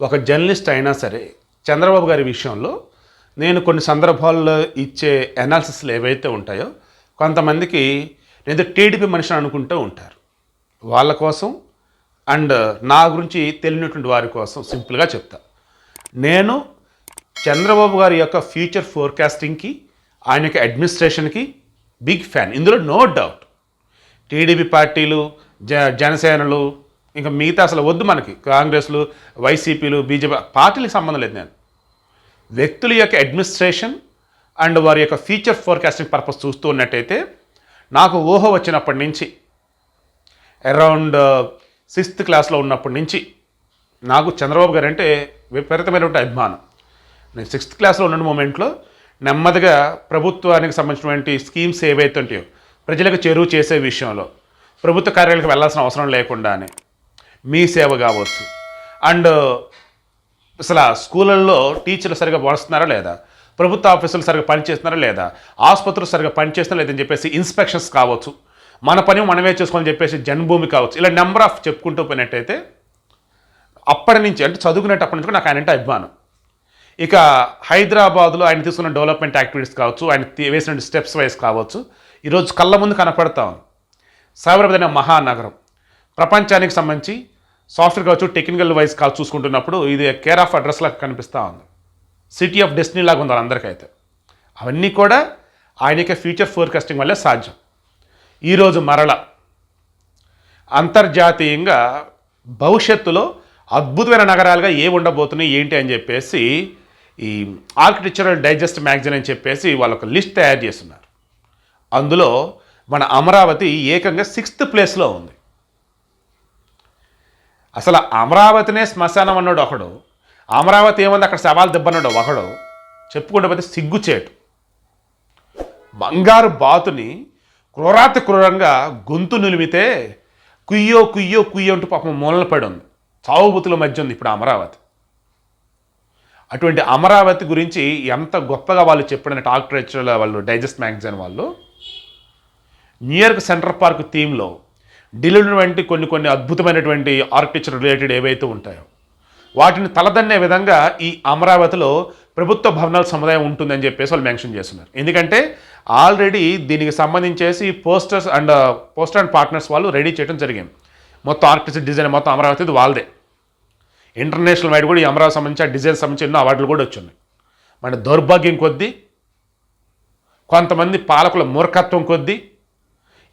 ఒక జర్నలిస్ట్ అయినా సరే చంద్రబాబు గారి విషయంలో నేను కొన్ని సందర్భాల్లో ఇచ్చే అనాలిసిస్లు ఏవైతే ఉంటాయో కొంతమందికి నేను టీడీపీ మనిషిని అనుకుంటూ ఉంటారు. వాళ్ళ కోసం అండ్ నా గురించి తెలియనటువంటి వారి కోసం సింపుల్గా చెప్తా. నేను చంద్రబాబు గారి యొక్క ఫ్యూచర్ ఫోర్కాస్టింగ్కి ఆయన యొక్క అడ్మినిస్ట్రేషన్కి బిగ్ ఫ్యాన్ ఇందులో నో డౌట్ టీడీపీ పార్టీలు జ జనసేనలు ఇంకా మిగతా అసలు వద్దు మనకి. కాంగ్రెస్లు వైసీపీలు బీజేపీ పార్టీలకు సంబంధం లేదు నేను. వ్యక్తుల యొక్క అడ్మినిస్ట్రేషన్ అండ్ వారి యొక్క ఫ్యూచర్ ఫోర్కాస్టింగ్ పర్పస్ చూస్తూ ఉన్నట్టయితే నాకు ఊహ వచ్చినప్పటి నుంచి అరౌండ్ సిక్స్త్ క్లాస్లో ఉన్నప్పటి నుంచి నాకు చంద్రబాబు గారు అంటే విపరీతమైనటువంటి అభిమానం. నేను సిక్స్త్ క్లాస్లో ఉన్న మూమెంట్లో నెమ్మదిగా ప్రభుత్వానికి సంబంధించినటువంటి స్కీమ్స్ ఏవైతే ఉంటాయో ప్రజలకు చెరువు చేసే విషయంలో ప్రభుత్వ కార్యాలయాలకు వెళ్ళాల్సిన అవసరం లేకుండానే మీ సేవ కావచ్చు. అండ్ అసలు స్కూళ్ళల్లో టీచర్లు సరిగా వస్తున్నారా లేదా? ప్రభుత్వ ఆఫీసులు సరిగా పనిచేస్తున్నారా లేదా? ఆసుపత్రులు సరిగా పనిచేస్తున్నారా లేదని చెప్పేసి ఇన్స్పెక్షన్స్ కావచ్చు. మన పని మనమే చేసుకోవాలని చెప్పేసి జన్మభూమి కావచ్చు. ఇలా నెంబర్ ఆఫ్ చెప్పుకుంటూ పోయినట్టయితే అప్పటి నుంచి అంటే చదువుకునేటప్పటి నుంచి నాకు ఆయన అంటే అభిమానం. ఇక హైదరాబాద్లో ఆయన తీసుకున్న డెవలప్మెంట్ యాక్టివిటీస్ కావచ్చు ఆయన వేసిన స్టెప్స్ వైజ్ కావచ్చు ఈరోజు కళ్ళ ముందు కనపడతాం సైబరాబాద్ అనే మహానగరం. ప్రపంచానికి సంబంధించి సాఫ్ట్వేర్ కావచ్చు టెక్నికల్ వైజ్ కాల్ చూసుకుంటున్నప్పుడు ఇది కేర్ ఆఫ్ అడ్రస్ లాగా కనిపిస్తూ ఉంది. సిటీ ఆఫ్ డెస్టినీ లాగా ఉంది అందరికైతే. అవన్నీ కూడా ఆయన యొక్క ఫ్యూచర్ ఫోర్కాస్టింగ్ వల్లే సాధ్యం. ఈరోజు మరల అంతర్జాతీయంగా భవిష్యత్తులో అద్భుతమైన నగరాలుగా ఏ ఉండబోతున్నాయి ఏంటి అని చెప్పేసి ఈ ఆర్కిటెక్చరల్ డైజెస్ట్ మ్యాగజైన్ అని చెప్పేసి వాళ్ళు ఒక లిస్ట్ తయారు చేస్తున్నారు. అందులో మన అమరావతి ఏకంగా సిక్స్త్ ప్లేస్లో ఉంది. అసలు అమరావతినే శ్మశానం అన్నాడు ఒకడు. అమరావతి ఏముంది? అక్కడ సవాల్ దెబ్బన్నాడు ఒకడు. చెప్పుకుంటే పోతే సిగ్గుచేటు బంగారు బాతుని క్రూరాతి క్రూరంగా గొంతు నిలిమితే కుయ్యో కుయ్యో కుయ్యో అంటూ పాపం మూలన పడి ఉంది చావుబుతుల మధ్య ఉంది ఇప్పుడు అమరావతి. అటువంటి అమరావతి గురించి ఎంత గొప్పగా వాళ్ళు చెప్పిన ఆర్కిటెక్చర్ వాళ్ళు డైజెస్ట్ మ్యాగజైన్ వాళ్ళు న్యూయార్క్ సెంట్రల్ పార్క్ థీమ్లో ఢిల్లీలో వంటి కొన్ని కొన్ని అద్భుతమైనటువంటి ఆర్కిటెక్చర్ రిలేటెడ్ ఏవైతే ఉంటాయో వాటిని తలదన్నే విధంగా ఈ అమరావతిలో ప్రభుత్వ భవనాల సముదాయం ఉంటుందని చెప్పేసి వాళ్ళు మెన్షన్ చేస్తున్నారు. ఎందుకంటే ఆల్రెడీ దీనికి సంబంధించేసి posters and poster and partners వాళ్ళు రెడీ చేయడం జరిగింది. మొత్తం ఆర్కిటెక్చర్ డిజైన్ మొత్తం అమరావతి ఇది వాళ్ళదే. ఇంటర్నేషనల్ వైడ్ కూడా ఈ అమరావతి సంబంధించి డిజైన్ సంబంధించి ఎన్నో అవార్డులు కూడా వచ్చున్నాయి. మన దౌర్భాగ్యం కొద్దీ కొంతమంది పాలకుల మూర్ఖత్వం కొద్దీ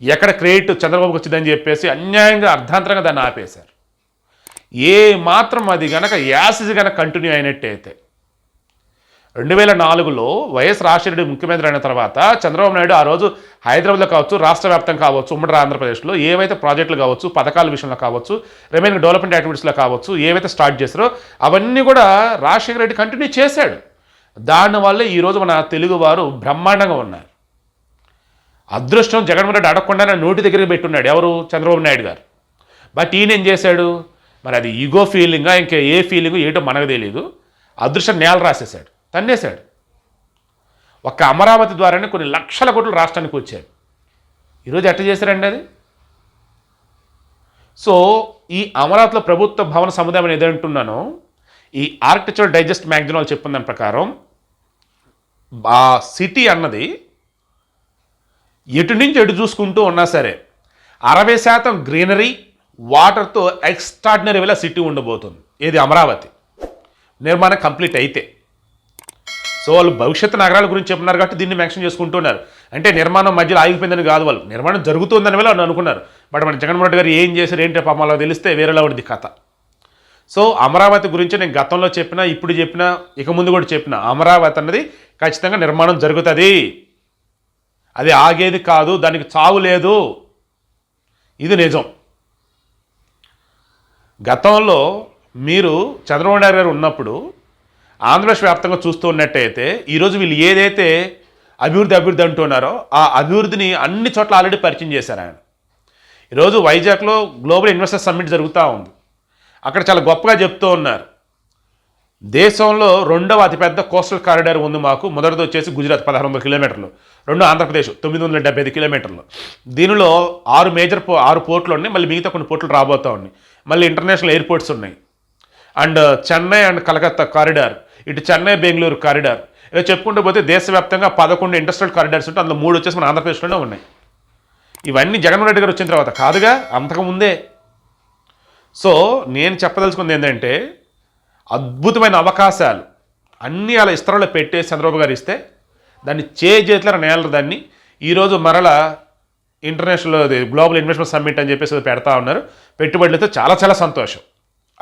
ఎక్కడ క్రెడిట్ చంద్రబాబుకి వచ్చిందని చెప్పేసి అన్యాయంగా అర్ధాంతరంగా దాన్ని ఆపేశారు. ఏ మాత్రం అది గనక యాసిస్ గనక కంటిన్యూ అయినట్టయితే రెండు వేల నాలుగులో వైఎస్ రాజశేఖర రెడ్డి ముఖ్యమంత్రి అయిన తర్వాత చంద్రబాబు నాయుడు ఆ రోజు హైదరాబాద్లో కావచ్చు రాష్ట్ర వ్యాప్తం కావచ్చు ఉమ్మడి ఆంధ్రప్రదేశ్లో ఏవైతే ప్రాజెక్టులు కావచ్చు పథకాల విషయంలో కావచ్చు రిమైనింగ్ డెవలప్మెంట్ యాక్టివిటీస్లో కావచ్చు ఏవైతే స్టార్ట్ చేశారో అవన్నీ కూడా రాజశేఖర రెడ్డి కంటిన్యూ చేశాడు. దానివల్ల ఈరోజు మన తెలుగువారు బ్రహ్మాండంగా ఉన్నారు. అదృష్టం జగన్మోహన్ రెడ్డి అడగకుండానే నోటి దగ్గరికి పెట్టున్నాడు. ఎవరు? చంద్రబాబు నాయుడు గారు. బట్ ఈయన ఏం చేశాడు? మరి అది ఈగో ఫీలింగా ఇంకా ఏ ఫీలింగ్ ఏంటో మనకు తెలియదు అదృష్టం నేల రాసేశాడు. తన్నేశాడు. ఒక్క అమరావతి ద్వారానే కొన్ని లక్షల కోట్లు రాష్ట్రానికి వచ్చాయి. ఈరోజు ఎట్ట చేశారండి అది? సో ఈ అమరావతిలో ప్రభుత్వ భవన సముదాయం అని ఏదంటున్నానో ఈ ఆర్కిటెక్చర్ డైజెస్ట్ మ్యాగజైన్ వాళ్ళు చెప్పిన దాని ప్రకారం ఆ సిటీ అన్నది ఎటు నుంచి ఎటు చూసుకుంటూ ఉన్నా సరే అరవై శాతం గ్రీనరీ వాటర్తో ఎక్స్ట్రాడినరీ వేళ సిటీ ఉండబోతుంది. ఏది అమరావతి. నిర్మాణం కంప్లీట్ అయితే. సో వాళ్ళు భవిష్యత్తు నగరాల గురించి చెప్తున్నారు కాబట్టి దీన్ని మెన్షన్ చేసుకుంటున్నారు అంటే నిర్మాణం మధ్యలో ఆగిపోయిందని కాదు వాళ్ళు. నిర్మాణం జరుగుతుందని వేళ వాళ్ళు అనుకున్నారు. బట్ మన జగన్మోహన్ రెడ్డి గారు ఏం చేశారు ఏంటి పాపం అలా తెలిస్తే వేరేలా ఉంది కథ. సో అమరావతి గురించి నేను గతంలో చెప్పిన ఇప్పుడు చెప్పిన ఇక ముందు కూడా చెప్పిన అమరావతి అన్నది ఖచ్చితంగా నిర్మాణం జరుగుతుంది. అది ఆగేది కాదు దానికి చావు లేదు. ఇది నిజం. గతంలో మీరు చంద్రబాబు నాయుడు గారు ఉన్నప్పుడు ఆంధ్రప్రదేశ్ వ్యాప్తంగా చూస్తూ ఉన్నట్టయితే ఈరోజు వీళ్ళు ఏదైతే అభివృద్ధి అభివృద్ధి అంటున్నారో ఆ అభివృద్ధిని అన్ని చోట్ల ఆల్రెడీ పరిచయం చేశారు ఆయన. ఈరోజు వైజాగ్లో గ్లోబల్ ఇన్వెస్టర్ సమ్మిట్ జరుగుతూ ఉంది. అక్కడ చాలా గొప్పగా చెప్తూ ఉన్నారు. దేశంలో రెండవ అతిపెద్ద కోస్టల్ కారిడార్ ఉంది మాకు. మొదటిది వచ్చేసి గుజరాత్ పదహారు వందల కిలోమీటర్లు. రెండు ఆంధ్రప్రదేశ్ తొమ్మిది వందల డెబ్బై ఐదు కిలోమీటర్లు. దీనిలో ఆరు మేజర్ పో ఆరు పోర్ట్లు ఉన్నాయి. మళ్ళీ మిగతా కొన్ని పోర్ట్లు రాబోతూ ఉన్నాయి. మళ్ళీ ఇంటర్నేషనల్ ఎయిర్పోర్ట్స్ ఉన్నాయి. And Chennai and Calcutta corridor ఇటు చెన్నై బెంగళూరు కారిడార్. ఇలా చెప్పుకుంటూ పోతే దేశవ్యాప్తంగా పదకొండు ఇండస్ట్రియల్ కారిడార్స్ ఉంటే అందులో మూడు వచ్చేసి మన ఆంధ్రప్రదేశ్లోనే ఉన్నాయి. ఇవన్నీ జగన్మోహన్ రెడ్డి గారు వచ్చిన తర్వాత కాదుగా అంతకుముందే సో నేను చెప్పదలుచుకుంది ఏంటంటే అద్భుతమైన అవకాశాలు. అన్నీ అలా ఇస్తరంలో పెట్టేసి చంద్రబాబు గారు ఇస్తే దాన్ని చే చేతుల నేలరు దాన్ని ఈరోజు మరల ఇంటర్నేషనల్ అది గ్లోబల్ ఇన్వెస్ట్మెంట్ సమ్మిట్ అని చెప్పేసి పెడతా ఉన్నారు. పెట్టుబడులతో చాలా చాలా సంతోషం.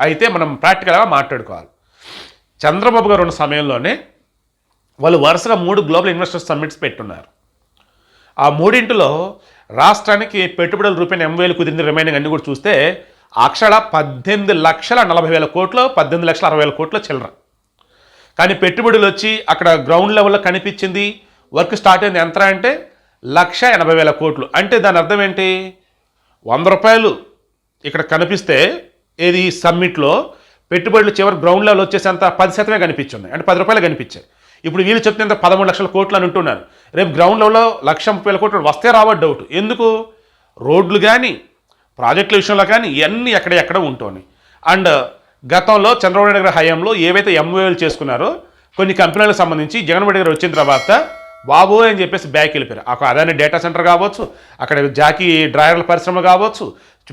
అయితే మనం ప్రాక్టికల్గా మాట్లాడుకోవాలి. చంద్రబాబు గారు ఉన్న సమయంలోనే వాళ్ళు వరుసగా మూడు గ్లోబల్ ఇన్వెస్టర్స్ సమ్మిట్స్ పెట్టున్నారు. ఆ మూడింటిలో రాష్ట్రానికి పెట్టుబడుల రూపాయలు ఎంవేలు కుదిరిన కుదిరింది రిమైనింగ్ అన్ని కూడా చూస్తే అక్షర పద్దెనిమిది లక్షల నలభై వేల కోట్లు పద్దెనిమిది లక్షల అరవై వేల కోట్లు చిల్లర. కానీ పెట్టుబడులు వచ్చి అక్కడ గ్రౌండ్ లెవెల్లో కనిపించింది. వర్క్ స్టార్ట్ అయింది ఎంత అంటే లక్ష ఎనభై వేల కోట్లు. అంటే దాని అర్థం ఏంటి? వంద రూపాయలు ఇక్కడ కనిపిస్తే ఏది సమ్మిట్లో పెట్టుబడులు చివరి గ్రౌండ్ లెవెల్ వచ్చేసేంత పది శాతమే కనిపించున్నాయి. అంటే పది రూపాయలు కనిపించాయి. ఇప్పుడు వీళ్ళు చెప్తే పదమూడు లక్షల కోట్లు అని అంటున్నారు రేపు గ్రౌండ్ లెవెల్లో లక్ష ముప్పై వేల కోట్లు వస్తే రావద్దు డౌట్ ఎందుకు? రోడ్లు కానీ ప్రాజెక్టుల విషయంలో కానీ ఇవన్నీ ఎక్కడెక్కడ ఉంటుంది అండ్ గతంలో చంద్రబాబు నాయుడు గారి హయాంలో ఏవైతే ఎంఓఏలు చేసుకున్నారో కొన్ని కంపెనీలకు సంబంధించి జగన్మోహన్ గారు వచ్చిన తర్వాత బాబు అని చెప్పేసి బ్యాక్ వెళ్ళిపోయారు. అక్కడ అదాని డేటా సెంటర్ కావచ్చు అక్కడ జాకీ డ్రాయర్ల పరిశ్రమ కావచ్చు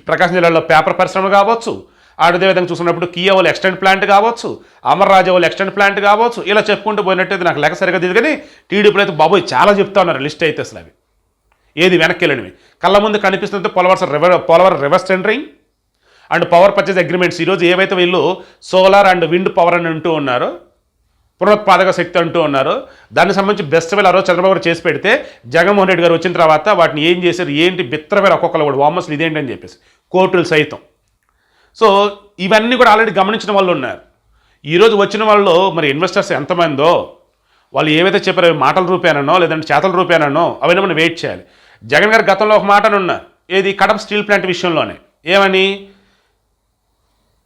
ప్రకాశం జిల్లాలో పేపర్ పరిశ్రమ కావచ్చు అదే విధంగా చూసుకున్నప్పుడు కియా వాళ్ళు ఎక్స్టెండ్ ప్లాంట్ కావచ్చు అమర్రాజా వాళ్ళు ఎక్స్టెండ్ ప్లాంట్ కావచ్చు ఇలా చెప్పుకుంటూ పోయినట్టు నాకు లెక్క సరిగా తెలియదు కానీ టీడీపీలో అయితే బాబోయ్ చాలా చెప్తా ఉన్నారు లిస్ట్ అయితే అసలు అవి. ఏది వెనక్కి వెళ్ళనివి. కళ్ళ ముందు కనిపిస్తుంది Polavaram river Polavaram reverse tendering. And power purchase agreements ఈరోజు ఏవైతే వీళ్ళు సోలార్ అండ్ విండ్ పవర్ అని అంటూ ఉన్నారో పునరుత్పాదక శక్తి అంటూ ఉన్నారు దానికి సంబంధించి బెస్ట్ వేలు ఆ రోజు చంద్రబాబు చేసి పెడితే జగన్మోహన్ రెడ్డి గారు వచ్చిన తర్వాత వాటిని ఏం చేశారు? ఏంటి బిత్రవేలు ఒక్కొక్కరు కూడా వామస్లు ఇదేంటి అని చెప్పేసి. కోర్టులు సైతం. సో ఇవన్నీ కూడా ఆల్రెడీ గమనించిన వాళ్ళు ఉన్నారు. ఈరోజు వచ్చిన వాళ్ళు మరి ఇన్వెస్టర్స్ ఎంతమందో వాళ్ళు ఏవైతే చెప్పారో మాటల రూపేనో లేదంటే చేతల రూపేనో అవన్నీ మనం వెయిట్ చేయాలి. జగన్ గారు గతంలో ఒక మాట ఉన్నారు ఏది కడప స్టీల్ ప్లాంట్ విషయంలోనే. ఏమని?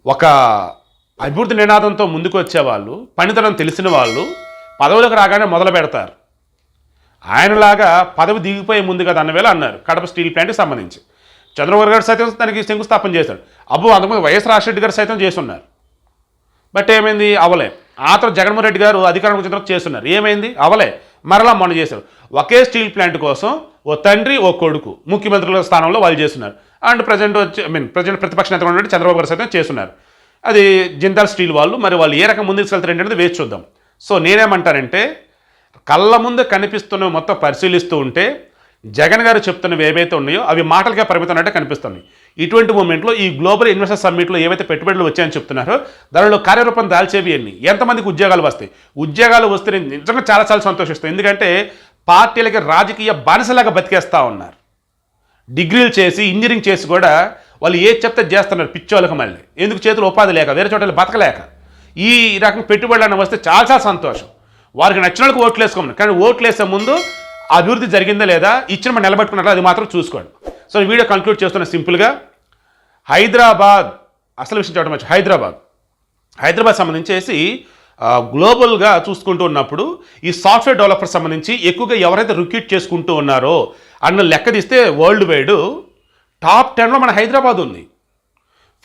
ఒక అభివృద్ధి నినాదంతో ముందుకు వచ్చేవాళ్ళు పనితనం తెలిసిన వాళ్ళు పదవులకు రాగానే మొదలు పెడతారు. ఆయనలాగా పదవి దిగిపోయే ముందుగా కదా అన్నవేళ అన్నారు కడప స్టీల్ ప్లాంట్కి సంబంధించి. చంద్రబాబు గారు సైతం దానికి శంకుస్థాపన చేశాడు. అబ్బో అంతకుముందు వైఎస్ రాజశెట్టి గారు సైతం చేస్తున్నారు. బట్ ఏమైంది? అవలే. ఆ తర్వాత జగన్మోహన్ రెడ్డి గారు అధికారంలోకి వచ్చిన తర్వాత చేస్తున్నారు. ఏమైంది? అవలే. మరలా మొన్న చేశారు. ఒకే స్టీల్ ప్లాంట్ కోసం ఓ తండ్రి ఓ కొడుకు. ముఖ్యమంత్రుల స్థానంలో వాళ్ళు చేస్తున్నారు. అండ్ ప్రజెంట్ వచ్చి ఐ మీన్ ప్రజెంట్ ప్రతిపక్ష నేత ఉన్నటువంటి చంద్రబాబు గారు సైతం చేస్తున్నారు. అది జిందాల్ స్టీల్ వాళ్ళు మరి వాళ్ళు ఏ రకం ముందుకు వెళ్తారు ఏంటంటే వేచి చూద్దాం. సో నేనేమంటానంటే కళ్ళ ముందు కనిపిస్తున్నవి మొత్తం పరిశీలిస్తూ ఉంటే జగన్ గారు చెప్తున్నవి ఏవైతే ఉన్నాయో అవి మాటలుగా పరిమితమైనట్టు కనిపిస్తున్నాయి. ఇటువంటి మూమెంట్లో ఈ గ్లోబల్ ఇన్వెస్టర్ సమ్మిట్లో ఏవైతే పెట్టుబడులు వచ్చాయని చెప్తున్నారో దానిలో కార్యరూపం దాల్చేవి ఎన్ని? ఎంతమందికి ఉద్యోగాలు వస్తాయి? ఉద్యోగాలు వస్తే నిజంగా చాలా చాలా సంతోషిస్తాయి. ఎందుకంటే పార్టీలకి రాజకీయ బానిసలాగా బతికేస్తూ ఉన్నారు. డిగ్రీలు చేసి ఇంజనీరింగ్ చేసి కూడా వాళ్ళు ఏది చెప్తే చేస్తున్నారు పిచ్చోళ్ళకి మళ్ళీ. ఎందుకు చేతులు ఉపాధి లేక వేరే చోట బతకలేక? ఈ రకం పెట్టుబడులను వస్తే చాలా చాలా సంతోషం. వారికి నచ్చిన వాళ్ళకి ఓట్లు వేసుకోమని. కానీ ఓట్లు వేసే ముందు అభివృద్ధి జరిగిందా లేదా ఇచ్చిన మనం నిలబెట్టుకున్నారా అది మాత్రం చూసుకోండి. సో వీడియో కంక్లూడ్ చేస్తున్న సింపుల్గా హైదరాబాద్ అసలు విషయం చూడడం హైదరాబాద్. హైదరాబాద్ సంబంధించేసి గ్లోబల్గా చూసుకుంటూ ఉన్నప్పుడు ఈ సాఫ్ట్వేర్ డెవలపర్ సంబంధించి ఎక్కువగా ఎవరైతే రిక్రూట్ చేసుకుంటూ ఉన్నారో అన్న లెక్క తీస్తే వరల్డ్ వైడ్ టాప్ టెన్లో మన హైదరాబాద్ ఉంది.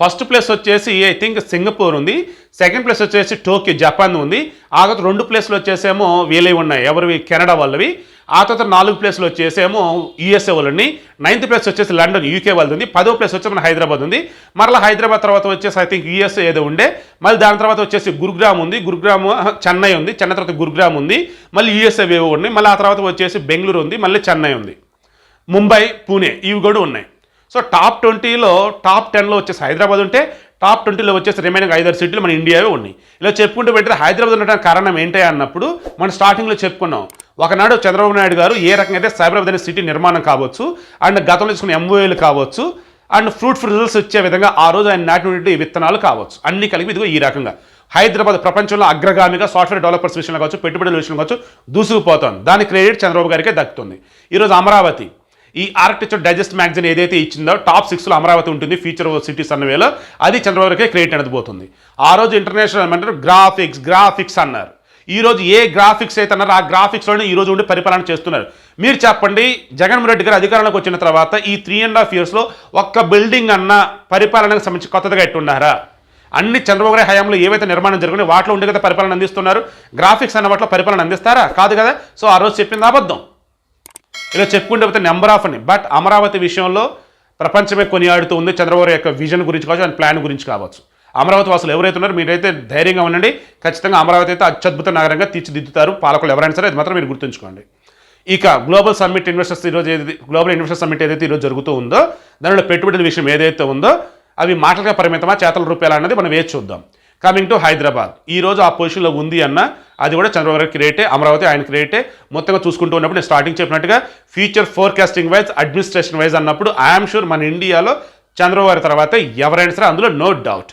ఫస్ట్ ప్లేస్ వచ్చేసి ఐ థింక్ సింగపూర్ ఉంది. సెకండ్ ప్లేస్ వచ్చేసి టోక్యో జపాన్ ఉంది. ఆ తర్వాత రెండు ప్లేస్లు వచ్చేసేమో వీలై ఉన్నాయి. ఎవరివి? కెనడా వాళ్ళవి. ఆ తర్వాత నాలుగు ప్లేస్లు వచ్చేసేమో యూఎస్ఏ వాళ్ళని నైన్త్ ప్లేస్ వచ్చేసి లండన్ యూకే వాళ్ళది. ఉంది పదో ప్లేస్ వచ్చి మన హైదరాబాద్ ఉంది. మరలా హైదరాబాద్ తర్వాత వచ్చేసి ఐ థింక్ యూఎస్ఏ ఏదో ఉండే. మళ్ళీ దాని తర్వాత వచ్చేసి గురుగ్రామ్ ఉంది. గురుగ్రామ్ చెన్నై ఉంది. చెన్నై తర్వాత గురుగ్రామ్ ఉంది. మళ్ళీ యూఎస్ఏ వేవో ఉన్నాయి. మళ్ళీ ఆ తర్వాత వచ్చేసి బెంగళూరు ఉంది. మళ్ళీ చెన్నై ఉంది. ముంబై పూణే ఇవి కూడా ఉన్నాయి. సో టాప్ ట్వంటీలో టాప్ టెన్లో వచ్చేసి హైదరాబాద్ ఉంటే టాప్ ట్వంటీలో వచ్చేసి రిమైనింగ్ ఐదారు సీట్లు మన ఇండియావే ఉన్నాయి. ఇలా చెప్పుకుంటూ పెట్టిన హైదరాబాద్ ఉండడానికి కారణం ఏంటి అన్నప్పుడు మనం స్టార్టింగ్లో చెప్పుకున్నాం. ఒకనాడు చంద్రబాబు నాయుడు గారు ఏ రకంగా అయితే సైబరాబాద్ అనే సిటీ నిర్మాణం కావచ్చు అండ్ గతంలో తీసుకున్న ఎంఓఏలు కావచ్చు అండ్ ఫ్రూట్ఫుల్ రిజల్ట్స్ వచ్చే విధంగా ఆ రోజు ఆయన నాటినటువంటి విత్తనాలు కావచ్చు. అన్ని కలిపి ఇదిగో ఈ రకంగా. హైదరాబాద్ ప్రపంచంలో అగ్రగామిగా సాఫ్ట్వేర్ డెవలపర్స్ విషయంలో కావచ్చు పెట్టుబడుల విషయంలో కావచ్చు దూసుకుపోతుంది. దాని క్రెడిట్ చంద్రబాబు గారికే దక్కుతుంది. ఈరోజు అమరావతి ఈ ఆర్కిటెక్చర్ డైజెస్ట్ మ్యాగజైన్ ఏదైతే ఇచ్చిందో టాప్ సిక్స్లో అమరావతి ఉంటుంది ఫ్యూచర్ సిటీస్ అన్న వేలో అది చంద్రబాబుకే క్రియేట్ అనేది పోతుంది. ఆ రోజు ఇంటర్నేషనల్ ఏమంటారు? గ్రాఫిక్స్ గ్రాఫిక్స్ అన్నారు. ఈ రోజు ఏ గ్రాఫిక్స్ అయితే అన్నారో ఆ గ్రాఫిక్స్లోనే ఈరోజు ఉండి పరిపాలన చేస్తున్నారు. మీరు చెప్పండి జగన్మోహన్ రెడ్డి గారు అధికారంలోకి వచ్చిన తర్వాత ఈ త్రీ అండ్ హాఫ్ ఇయర్స్లో ఒక్క బిల్డింగ్ అన్న పరిపాలనకు సంబంధించి కొత్తగా ఎట్టున్నారా? అన్ని చంద్రబాబు గారి హయాంలో ఏవైతే నిర్మాణం జరిగినాయో వాటిలో ఉండే కదా పరిపాలన అందిస్తున్నారు. గ్రాఫిక్స్ అన్న వాటిలో పరిపాలన అందిస్తారా? కాదు కదా? సో ఆ రోజు చెప్పింది అబద్ధం. ఇలా చెప్పుకుంటే పోతే నెంబర్ ఆఫ్ అని. బట్ అమరావతి విషయంలో ప్రపంచమే కొనియాడుతూ ఉంది. చంద్రబాబు యొక్క విజన్ గురించి కావచ్చు అండ్ ప్లాన్ గురించి కావచ్చు. అమరావతి వాసులు ఎవరైతే ఉన్నారో మీరైతే ధైర్యంగా ఉండండి. ఖచ్చితంగా అమరావతి అయితే అత్యద్భుత నగరంగా తీర్చిదిద్దుతారు. పాలకులు ఎవరైనా సరే అది మాత్రం మీరు గుర్తుంచుకోండి. ఇక గ్లోబల్ సమ్మిట్ ఇన్వెస్టర్స్ ఈరోజు ఏది గ్లోబల్ ఇన్వెస్టర్ సమ్మిట్ ఏదైతే ఈరోజు జరుగుతూ ఉందో దానిలో పెట్టుబడుల విషయం ఏదైతే ఉందో అవి మాటలుగా పరిమితమా చేతల రూపాయలు అన్నది మనం వేచి చూద్దాం. కమింగ్ టు హైదరాబాద్ ఈ రోజు ఆ పొజిషన్లో ఉంది అన్న అది కూడా చంద్రబాబు గారి క్రియేటే అమరావతి ఆయన క్రియేటే మొత్తంగా చూసుకుంటూ ఉన్నప్పుడు నేను స్టార్టింగ్ చెప్పినట్టుగా future forecasting wise administration wise అన్నప్పుడు ఐఎమ్ షూర్ మన ఇండియాలో చంద్రబాబు గారి తర్వాత ఎవరైనా సరే అందులో నో డౌట్